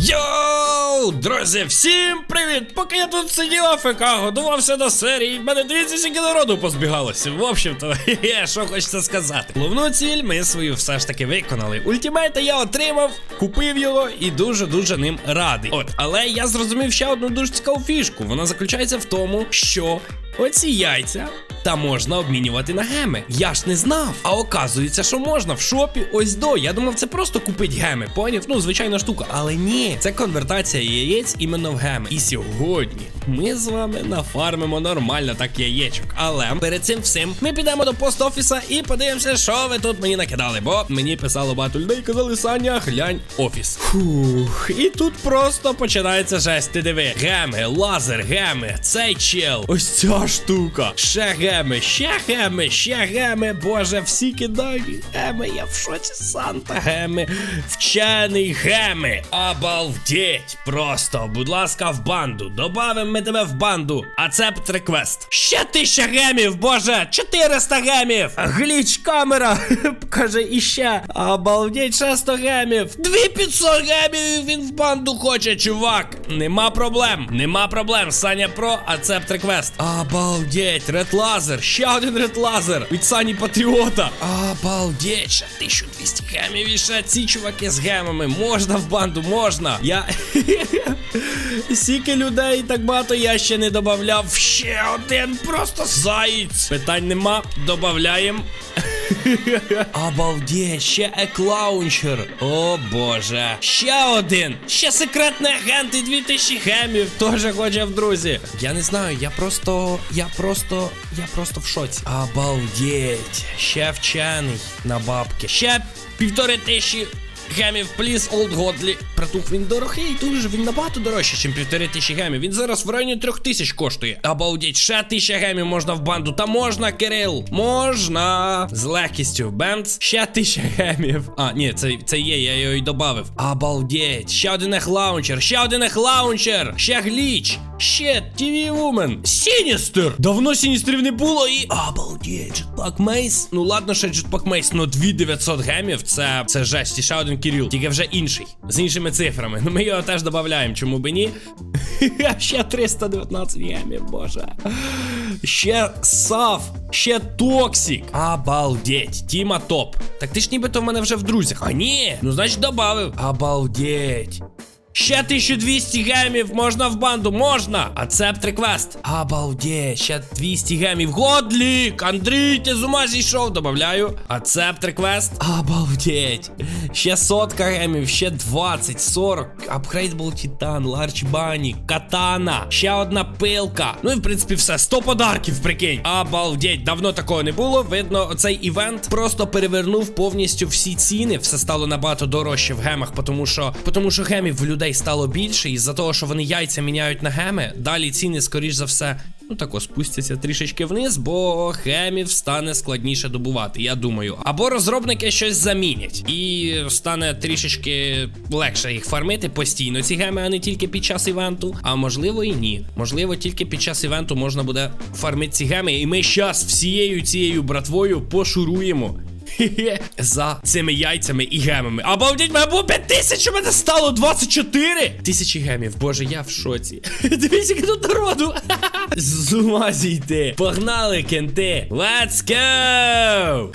Йоу, друзі, всім привіт! Поки я тут сидів АФК, готувався до серії, в мене дивіться, скільки народу позбігалося. В общем-то, що хочеться сказати. Головну ціль ми свою все ж таки виконали. Ультимейта я отримав, купив його і дуже-дуже ним радий. От, але я зрозумів ще одну дуже цікаву фішку. Вона заключається в тому, що оці яйця. Та можна обмінювати на геми. Я ж не знав. А оказується, що можна в шопі ось до. Я думав, це просто купить геми. Поняв? Ну, звичайна штука. Але ні, це конвертація яєць іменно в геми. І сьогодні ми з вами нафармимо нормально так яєчок. Але перед цим всім ми підемо до пост-офіса і подивимося, що ви тут мені накидали. Бо мені писало багато людей, казали, Саня, глянь офіс. Фух, і тут просто починається жесть. Ти диви. Геми, лазер, геми, цей чел. Ось ця штука. Ще геми, ще геми, ще геми. Боже, всі кидають геми. Я в шоці Санта геми. Вчений геми. Обалдеть. Просто, будь ласка, в банду. Добавимо ми тебе в банду. Ацепт реквест. Ще тисяча гемів, боже, 400 гемів. Гліч камера. Каже, іще. Обалдеть, 600 гемів. 2500 гемів він в банду хоче, чувак. Нема проблем. Нема проблем. Саня Про, ацепт реквест. Обалдеть, ред лазер. Ще один ред лазер. Від Сані Патріота. Обалдеть, ще 1200 гемів і ці чуваки з гемами. Можна в банду, можна. Я. Сіки людей так багато я ще не добавляв. Ще один просто заєць. Питань нема. Добавляємо. Обалдеть, ще еклаунчер. О боже. Ще один. Ще секретний агент і 2000 гемів. Теж хоче в друзі. Я не знаю, я просто. Я просто. Я просто в шоці. Обалдеть. Ще вчений на бабки. Ще півтори тисячі. Гемів, пліс, Олд Годлі. Притух він дорогий, дуже він набагато дорожче, ніж півтори тисячі гемів. Він зараз в районі трьох тисяч коштує. Обалдеть, ще тисяча гемів можна в банду. Та можна, Кирил. Можна. З легкістю. Бемц. Ще тисяча гемів. А, ні, це, це є, я його й добавив. Обалдеть. Ще один ех лаунчер. Ще один ех лаунчер. Ще гліч. Ще TV Woman. Сіністер. Давно сіністерів не було і. Обалдеть, Джетпак Мейс. Ну ладно, ще Джетпак Мейс, ну 2900 гемів. Це, це жесть. І ще один Кирил. Тільки вже інший. З іншими цифрами. Ну ми його теж додаємо, чому би ні. ще 319 гемів, боже. Ще Сав. Ще Токсік. Обалдеть. Тіма топ. Так ти ж нібито в мене вже в друзях. А ні. Ну, значить, добавив. Обалдеть. Ще 1200 гемів можна в банду, можна. Ацепт реквест. Обалдеть, ще 200 гемів. Годлік! Андрій, ти з ума зійшов, добавляю. Ацепт реквест. Обалдеть. Ще сотка гемів, ще 20, 40. Апгрейдбл Титан, Ларч Бані, Катана. Ще одна пилка. Ну і в принципі все. 100 подарків, прикинь. Обалдеть, давно такого не було. Видно, цей івент просто перевернув повністю всі ціни. Все стало набагато дорожче в гемах, тому що, тому що гемів в людей стало більше, і за того, що вони яйця міняють на геми, далі ціни, скоріш за все, ну тако спустяться трішечки вниз, бо гемів стане складніше добувати, я думаю. Або розробники щось замінять, і стане трішечки легше їх фармити постійно. Ці геми, а не тільки під час івенту. А можливо і ні. Можливо, тільки під час івенту можна буде фармити ці геми. І ми щас всією цією братвою пошуруємо. За цими яйцями і гемами. Обалдіть, мене було 5 тисяч, у мене стало 24 тисячі гемів. Боже, я в шоці. Дивіться, яке тут народу. З ума зійти. Погнали, кенти. Let's go!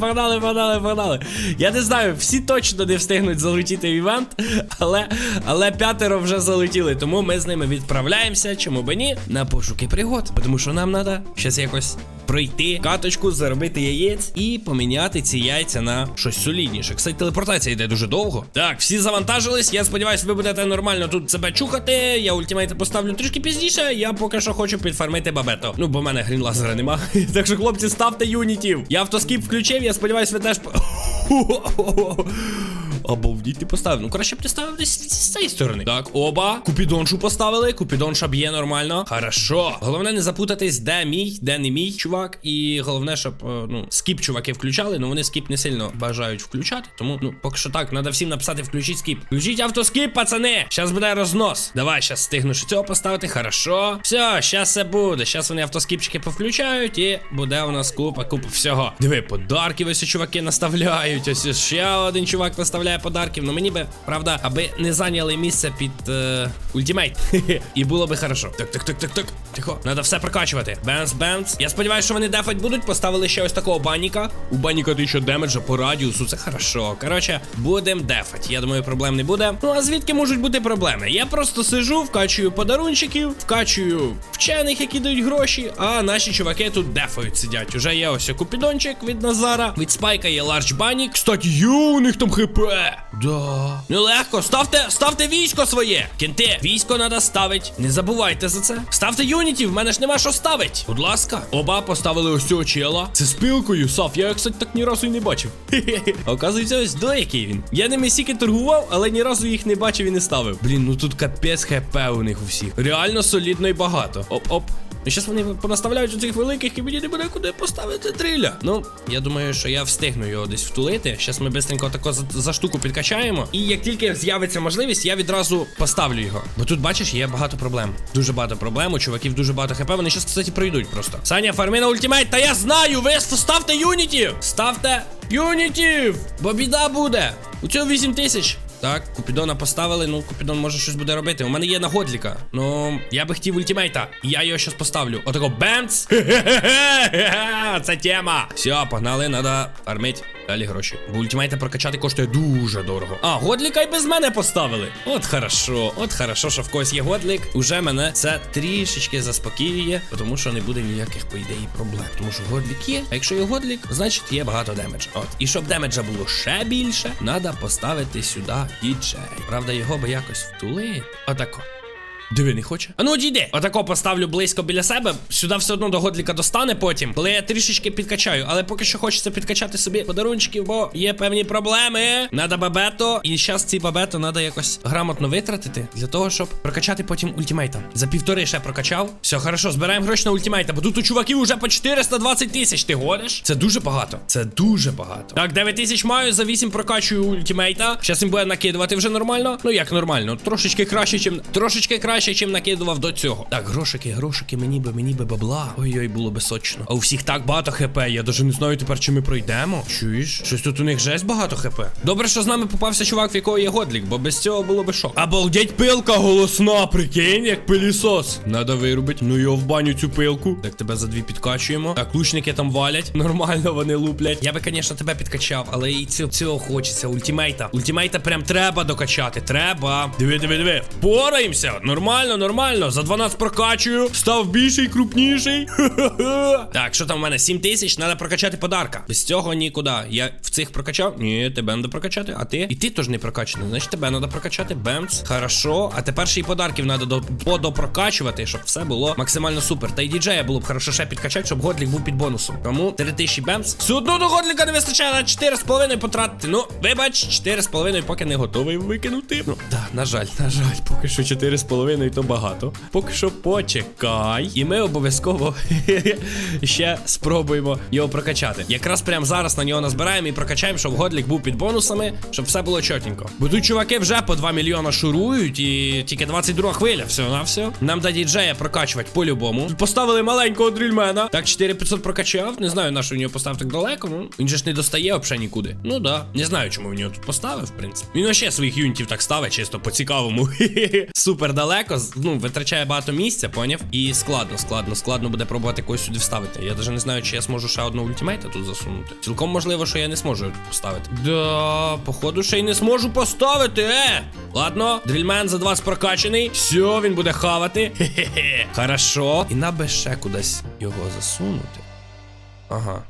Погнали, погнали, погнали. Я не знаю, всі точно не встигнуть залетіти в івент, але, але п'ятеро вже залетіли. Тому ми з ними відправляємося, чому би ні, на пошуки пригод. Тому що нам треба щас якось пройти каточку, заробити яєць і поміняти ці яйця на щось солідніше. Кстати, телепортація йде дуже довго. Так, всі завантажились. Я сподіваюся, ви будете нормально тут себе чухати. Я ультимейти поставлю трішки пізніше. Я поки що хочу підфармити бабето. Ну, бо в мене грін лазера нема. так що, хлопці, ставте юнітів. Я автоскіп включив, я сподіваюся, ви теж. Обалдіть ти поставив. Ну, краще б ти ставив десь з цієї сторони. Так, оба. Купідоншу поставили. Купідонша б'є нормально. Хорошо. Головне не запутатись, де мій, де не мій чувак. І головне, щоб е, ну, скіп чуваки включали. Ну вони скіп не сильно бажають включати. Тому, ну, поки що так, треба всім написати включіть скіп. Включіть автоскіп, пацани. Щас буде рознос. Давай, щас стигну ще цього поставити. Хорошо. Все, щас все буде. Щас вони автоскіпчики повключають. І буде у нас купа, купа всього. Диви, подарки ось чуваки наставляють. Ось ще один чувак наставляє вистачає подарків. Ну мені би, правда, аби не зайняли місце під е, ультимейт. І було би хорошо. Так, так, так, так, так. Тихо. Надо все прокачувати. Бенс, бенс. Я сподіваюся, що вони дефать будуть. Поставили ще ось такого баніка. У баніка 1000 демеджа по радіусу. Це хорошо. Коротше, будем дефать. Я думаю, проблем не буде. Ну а звідки можуть бути проблеми? Я просто сижу, вкачую подарунчиків, вкачую вчених, які дають гроші. А наші чуваки тут дефають сидять. Уже є ось купідончик від Назара. Від спайка є ларч банік. Кстати, є у них там хп. Да. Ну легко, ставте, ставте військо своє. Кенти, військо треба ставити. Не забувайте за це. Ставте юнітів, в мене ж нема що ставить. Будь ласка. Оба поставили ось цього чела. Це з пилкою, Саф. Я, кстати, так ні разу і не бачив. Оказується, ось до який він. Я ними стільки торгував, але ні разу їх не бачив і не ставив. Блін, ну тут капець хп у них у всіх. Реально солідно і багато. Оп-оп. Ну, зараз вони понаставляють у цих великих і мені не буде куди поставити дриля. Ну, я думаю, що я встигну його десь втулити. Зараз ми бистренько тако за, за штуку підкачаємо. І як тільки з'явиться можливість, я відразу поставлю його. Бо тут, бачиш, є багато проблем. Дуже багато проблем. У чуваків дуже багато хп. Вони зараз, кстати, пройдуть просто. Саня, фарми на ультимейт, та я знаю! Ви ставте юнітів! Ставте юнітів! Бо біда буде! У цього 8 тисяч. Так, Купідона поставили. Ну, Купідон може щось буде робити. У мене є нагодліка. Ну, я би хотів ультимейта. Я його щас поставлю. Отако бенц! Це тема. Все, погнали, надо фармить далі гроші. Бо ультимейта прокачати коштує дуже дорого. А, годліка й без мене поставили. От хорошо, от хорошо, що в когось є годлік. Уже мене це трішечки заспокоює, тому що не буде ніяких, по ідеї, проблем. Тому що годлік є. А якщо є годлік, значить є багато демеджа. От. І щоб демеджа було ще більше, треба поставити сюди діджей. Правда, його би якось втулити. Отако. Диви, не хоче. А ну дійди. Отако поставлю близько біля себе. Сюди все одно до годліка достане потім, коли я трішечки підкачаю. Але поки що хочеться підкачати собі подарунчиків, бо є певні проблеми. Надо бабето. І зараз ці бабето треба якось грамотно витратити для того, щоб прокачати потім ультимейта. За півтори ще прокачав. Все, хорошо, збираємо гроші на ультимейта, бо тут у чуваків уже по 420 тисяч. Ти годиш? Це дуже багато. Це дуже багато. Так, 9 тисяч маю, за 8 прокачую ультимейта. Зараз їм буде накидувати вже нормально. Ну як нормально? Трошечки краще, чим трошечки краще, чим накидував до цього. Так, грошики, грошики, мені би, мені би бабла. Ой-ой, було би сочно. А у всіх так багато хп. Я даже не знаю тепер, чи ми пройдемо. Чуєш? Щось тут у них жесть багато хп. Добре, що з нами попався чувак, в якого є годлік, бо без цього було би шок. Обалдеть, пилка голосна, прикинь, як пилісос. Надо вирубити. Ну його в баню цю пилку. Так тебе за дві підкачуємо. Так, лучники там валять. Нормально вони луплять. Я би, звісно, тебе підкачав, але і цього, цього хочеться. Ультимейта. Ультимейта прям треба докачати. Треба. Диви, диви, диви. Впораємося. Нормально, нормально. нормально. За 12 прокачую. Став більший, крупніший. так, що там у мене? 7 тисяч, треба прокачати подарка. Без цього нікуди. Я в цих прокачав? Ні, тебе треба прокачати. А ти? І ти теж не прокачаний. Значить, тебе треба прокачати. Бемц. Хорошо. А тепер ще й подарків треба до, подопрокачувати, щоб все було максимально супер. Та й діджея було б хорошо ще підкачати, щоб годлік був під бонусом. Тому 3000 бемц. Все одно до годліка не вистачає на 4,5 потратити. Ну, вибач, 4,5 поки не готовий викинути. Ну, да, на жаль, на жаль, поки що 4,5 то багато. Поки що почекай. І ми обов'язково ще спробуємо його прокачати. Якраз прямо зараз на нього назбираємо і прокачаємо, щоб годлік був під бонусами, щоб все було чотенько. Бо тут чуваки вже по 2 мільйона шурують, і тільки 22 хвиля, все на все. Нам до діджея прокачувати по-любому. Поставили маленького дрільмена. Так, 4500 прокачав. Не знаю, на що в нього поставив так далеко. Ну він же ж не достає взагалі нікуди. Ну да. Не знаю, чому він його тут поставив, в принципі. Він ще своїх юнітів так ставить, чисто по цікавому. Супер далеко. Ну, витрачає багато місця, поняв? І складно, складно, складно буде пробувати когось сюди вставити. Я навіть не знаю, чи я зможу ще одного ультимейта тут засунути. Цілком можливо, що я не зможу його поставити. Да, походу, ще й не зможу поставити. Е! Ладно, дрільмен за 20 прокачаний. Все, він буде хавати. Хе-хе-хе. Хорошо. І наби ще кудись його засунути. Ага.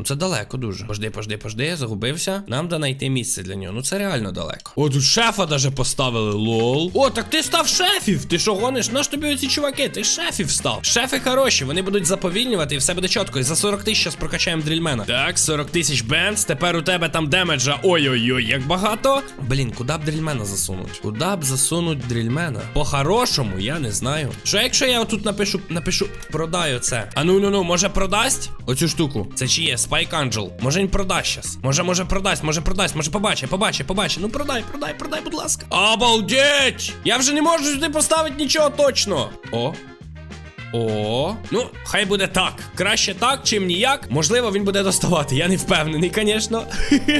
Ну це далеко дуже. Пожди, пожди, пожди, загубився. Нам да знайти місце для нього. Ну це реально далеко. О, тут шефа даже поставили, лол. О, так ти став шефів. Ти що гониш? Наш тобі оці чуваки? Ти шефів став. Шефи хороші, вони будуть заповільнювати і все буде чітко. І за 40 тисяч зараз прокачаємо дрільмена. Так, 40 тисяч бенз. Тепер у тебе там демеджа. Ой-ой-ой, як багато. Блін, куди б дрільмена засунуть? Куди б засунуть дрільмена? По-хорошому, я не знаю. Що якщо я отут напишу, напишу, продаю це. А ну ну ну, може продасть оцю штуку? Це чи є? Спайк Анджел. Може він продасть щас. Може, може продасть, може продасть, може побачить, побачить, побачить. Ну продай, продай, продай, будь ласка. Обалдеть! Я вже не можу сюди поставити нічого точно. О. О, ну, хай буде так. Краще так, чим ніяк. Можливо, він буде доставати. Я не впевнений, звісно.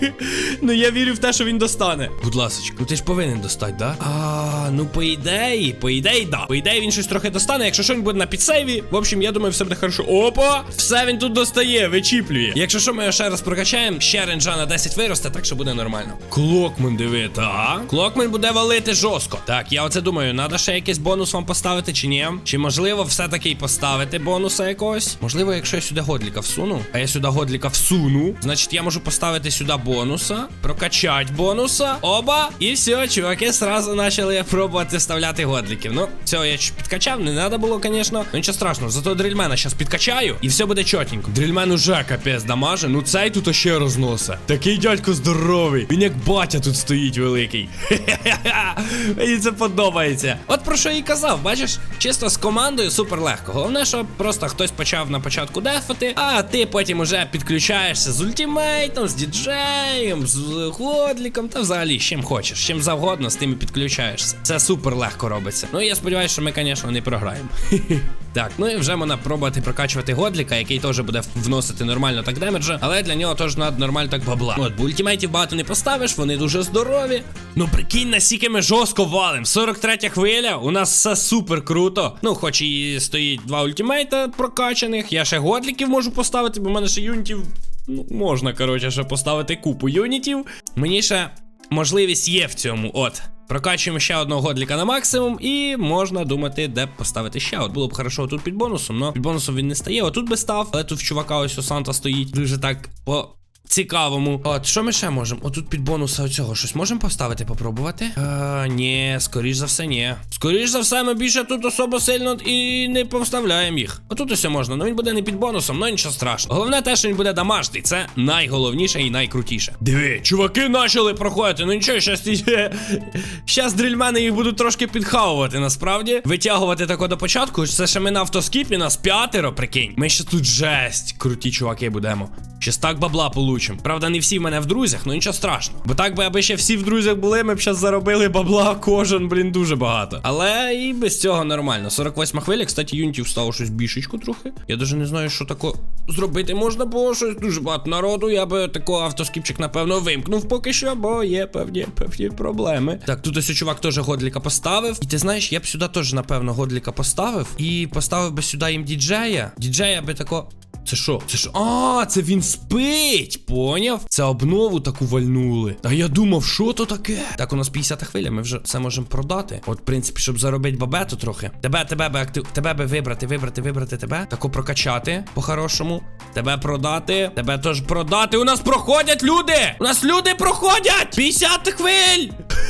ну я вірю в те, що він достане. Будь ласка, ну ти ж повинен достати, да? А, ну по ідеї, по ідеї, да. По ідеї він щось трохи достане. Якщо що він буде на підсейві. В общем, я думаю, все буде хорошо. Опа! Все він тут достає, вичіплює. Якщо що, ми його ще раз прокачаємо, ще ренджа на 10 виросте, так що буде нормально. Клокмен диви, так. Клокмен буде валити жорстко. Так, я оце думаю, треба ще якийсь бонус вам поставити чи ні? Чи можливо все-таки й поставити бонуса якогось? Можливо, якщо я сюди годліка всуну, а я сюди годліка всуну, значить я можу поставити сюди бонуса, прокачати бонуса, оба, і все, чуваки сразу почали пробувати вставляти годліків. Ну, цього я підкачав, не треба було, звісно. Ну нічого страшного, зато дрільмена зараз підкачаю, і все буде чотенько. Дрільмен уже капець дамаже, ну цей тут ще розноса. Такий дядько здоровий. Він як батя тут стоїть великий. Мені це подобається. От про що я і казав, бачиш, чисто з командою супер легко. Головне, щоб просто хтось почав на початку дефати, а ти потім уже підключаєшся з ультимейтом, з діджеєм, з ходліком, та взагалі з чим хочеш, чим завгодно, з тим і підключаєшся. Це супер легко робиться. Ну я сподіваюся, що ми, звісно, не програємо. Так, ну і вже можна пробувати прокачувати годліка, який теж буде вносити нормально так демеджа, але для нього теж треба нормально так бабла. От, бо ультимейтів багато не поставиш, вони дуже здорові. Ну прикинь, наскільки ми жорстко валим. 43 хвиля, у нас все супер круто. Ну, хоч і стоїть два ультимейта прокачаних. Я ще годліків можу поставити, бо в мене ще юнітів. Ну, можна, коротше, ще поставити купу юнітів. Мені ще можливість є в цьому. От. Прокачуємо ще одного годліка на максимум, і можна думати, де поставити ще. От було б хорошо тут під бонусом, але під бонусом він не стає. Отут би став, але тут в чувака ось у Санта стоїть дуже так по. Цікавому. От, що ми ще можемо? Отут під бонуса оцього щось можемо поставити, попробувати? Е, ні, скоріш за все, ні. Скоріш за все, ми більше тут особо сильно і не поставляємо їх. Отут усе можна, ну він буде не під бонусом, ну нічого страшного. Головне те, що він буде дамажний. Це найголовніше і найкрутіше. Диви, чуваки почали проходити. Ну нічого, щас. Щас дрільмени їх будуть трошки підхавувати, насправді. Витягувати тако до початку. Це ще ми на автоскіпі, нас п'ятеро, прикинь. Ми ще тут жесть. Круті чуваки будемо. Щас так бабла получим. Правда, не всі в мене в друзях, ну нічого страшного. Бо так би, аби ще всі в друзях були, ми б зараз заробили бабла, кожен, блін, дуже багато. Але і без цього нормально. 48 хвиля, кстати, юнітів стало щось бішечку трохи. Я навіть не знаю, що тако зробити можна, бо щось дуже багато народу. Я би такого автоскіпчик, напевно, вимкнув поки що, бо є певні певні проблеми. Так, тут ось чувак теж годліка поставив. І ти знаєш, я б сюди теж, напевно, годліка поставив. І поставив би сюди їм діджея. Діджея би тако. Це що? Це що? А, це він спить. Поняв? Це обнову таку вальнули. А я думав, що то таке? Так, у нас 50 хвиля, ми вже це можемо продати. От, в принципі, щоб заробити бабету трохи. Тебе, тебе би актив. Тебе би вибрати, вибрати, вибрати тебе. Таку прокачати по-хорошому. Тебе продати. Тебе теж продати. У нас проходять люди! У нас люди проходять! 50 хвиль!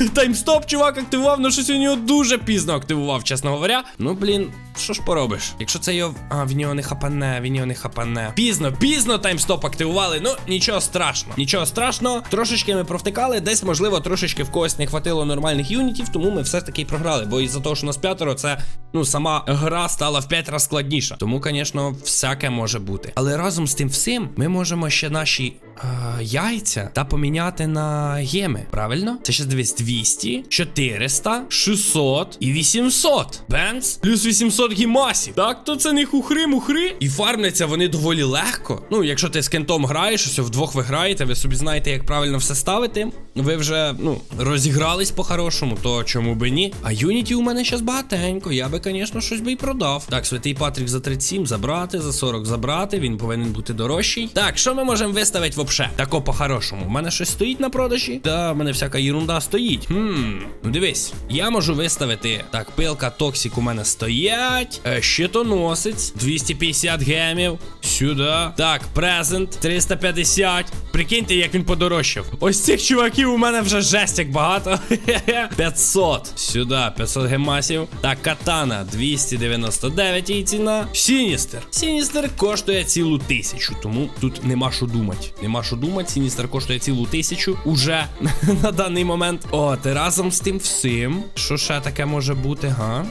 Таймстоп, чувак, активував, ну щось у нього дуже пізно активував, чесно говоря. Ну, блін, що ж поробиш? Якщо це його. А, в нього не хапане, в нього не хапане. Пізно, пізно таймстоп активували. Ну, нічого страшного. Нічого страшного. Трошечки ми провтикали, десь, можливо, трошечки в когось не хватило нормальних юнітів, тому ми все ж таки програли. Бо із-за того, що нас п'ятеро, це ну сама гра стала в п'ять разів складніша. Тому, звісно, всяке може бути. Але разом з тим всім ми можемо ще наші е, яйця та поміняти на геми. Правильно? Це ще дивись 200, 400, 600 і 800. Бенц плюс 800 гімасів. Так, то це не хухри-мухри. І фармляться вони доволі легко. Ну, якщо ти з кентом граєш, ось вдвох ви граєте, ви собі знаєте, як правильно все ставити. Ви вже, ну, розігрались по-хорошому, то чому би ні? А юніті у мене зараз багатенько. Я би, звісно, щось би і продав. Так, святий Патрік за 37 забрати, за 40 забрати. Він повинен бути дорожчий. Так, що ми можемо виставити вообще? Тако по-хорошому. У мене щось стоїть на продажі? Да, в мене всяка ерунда стоїть. Хм, ну дивись, я можу виставити. Так, пилка Токсік у мене стоять. Е, щитоносець 250 гемів. Сюди. Так, презент 350. Прикиньте, як він подорожчав. Ось цих чуваків у мене вже жесть як багато. 500. Сюди, 500 гемасів. Так, катана 299 її ціна. Сіністер. Сіністер коштує цілу тисячу, тому тут нема що думати. Нема що думати. Сіністер коштує цілу тисячу уже на даний момент. От, і разом з тим всім. Що ще таке може бути, га?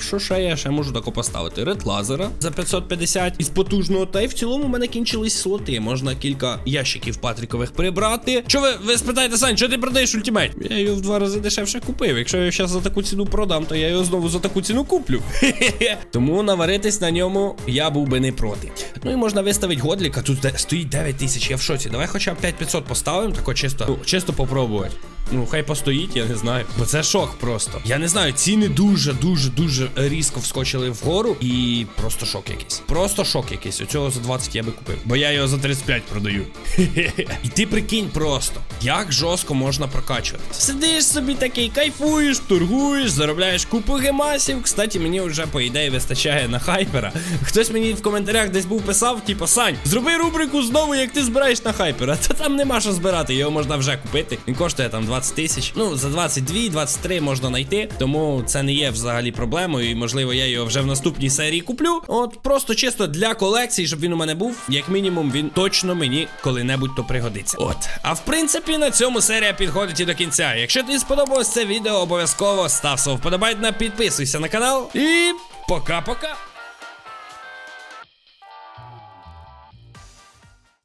Що ще я ще можу тако поставити? Ред лазера за 550 із потужного. Та й в цілому в мене кінчились слоти. Можна кілька декілька ящиків Патрікових прибрати. Що ви, ви спитаєте, Сань, що ти продаєш ультимейт? Я його в два рази дешевше купив. Якщо я зараз за таку ціну продам, то я його знову за таку ціну куплю. Тому наваритись на ньому я був би не проти. Ну і можна виставити годліка. Тут стоїть 9 тисяч, я в шоці. Давай хоча б 5500 поставимо, тако чисто, ну, чисто попробувати. Ну, хай постоїть, я не знаю. Бо це шок просто. Я не знаю, ціни дуже, дуже, дуже різко вскочили вгору. І просто шок якийсь. Просто шок якийсь. Оцього за 20 я би купив. Бо я його за 35 продаю. І ти прикинь просто, як жорстко можна прокачувати. Сидиш собі такий, кайфуєш, торгуєш, заробляєш купу гемасів. Кстати, мені вже по ідеї вистачає на хайпера. Хтось мені в коментарях десь був писав, типу, Сань, зроби рубрику знову, як ти збираєш на хайпера. Та там нема що збирати, його можна вже купити. Він коштує там 20 тисяч. Ну, за 22, 23 можна знайти. Тому це не є взагалі проблемою. І можливо, я його вже в наступній серії куплю. От просто чисто для колекції, щоб він у мене був. Як мінімум, він точно мені коли-небудь то пригодиться. От. А в принципі, на цьому серія підходить і до кінця. Якщо тобі сподобалось це відео, обов'язково став свого вподобайк, підписуйся на канал. І пока-пока.